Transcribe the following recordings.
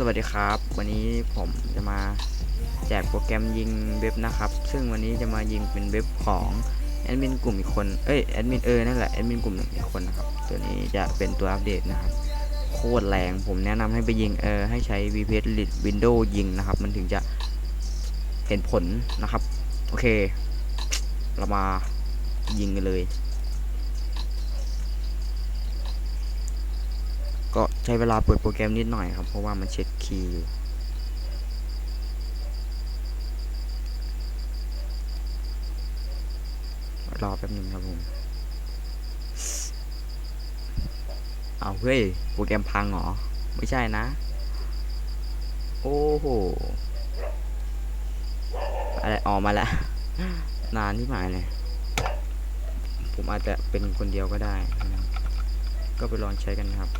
สวัสดีครับ วันนี้ผมจะมาแจกโปรแกรมยิงเว็บนะครับ ซึ่งวันนี้จะมายิงเป็นเว็บของแอดมินกลุ่มอีกคนเอ้ยแอดมินเออนั่นแหละแอดมินกลุ่มหนึ่งอีกคนนะครับตัวนี้จะเป็นตัวอัปเดตนะครับ โคตรแรงผมแนะนำให้ไปยิงเออให้ใช้ VPS Lite Windows ยิงนะครับ มันถึงจะเห็นผลนะครับ โอเค เรามายิงกันเลย ก็ใช้เวลาเปิดโปรแกรมนิดหน่อยครับ เพราะว่ามันเช็ดคีย์อยู่รอแป๊บนึงครับผม เอาเฮ้ย โปรแกรมพังเหรอ ไม่ใช่นะ โอ้โห อะไรออกมาแล้ว นานที่หมายเลย ผมอาจจะเป็นคนเดียวก็ได้ ก็ไปลองใช้กันครับ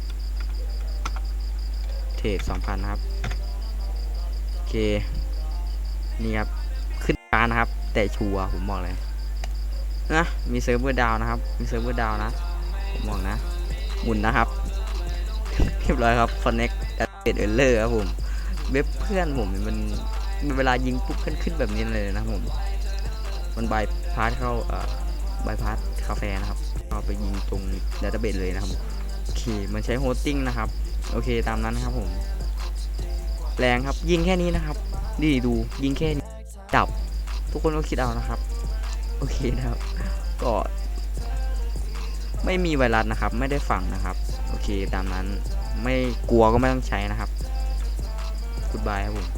เทรดสองพันนะครับ โอเค นี่ครับ ขึ้นการนะครับ แต่ชัวผมบอกเลย นะ มีเซิร์ฟเวอร์ดาวนะครับ มีเซิร์ฟเวอร์ดาวนะ ผมบอกนะ หมุนนะครับ เรียบร้อยครับ connect at error ครับผม เว็บเพื่อนผมมันมันเวลายิงปุ๊บขึ้นขึ้นแบบนี้เลยนะผม มันบายพาสเข้าเอ่อบายพาสคาเฟ่นะครับเอาไปยิงตรงดัตเตอร์เบสเลยนะครับโอเค มันใช้โฮสติ้งนะครับ โอเคตามนั้นนะครับผม แรงครับยิงแค่นี้นะครับดีดูยิงแค่นี้จับ ทุกคนก็คิดเอานะครับ โอเคนะครับ ก็ไม่มีไวรัสนะครับ ไม่ได้ฝังนะครับ โอเคตามนั้นไม่กลัวก็ไม่ต้องใช้นะครับกุดบายครับผม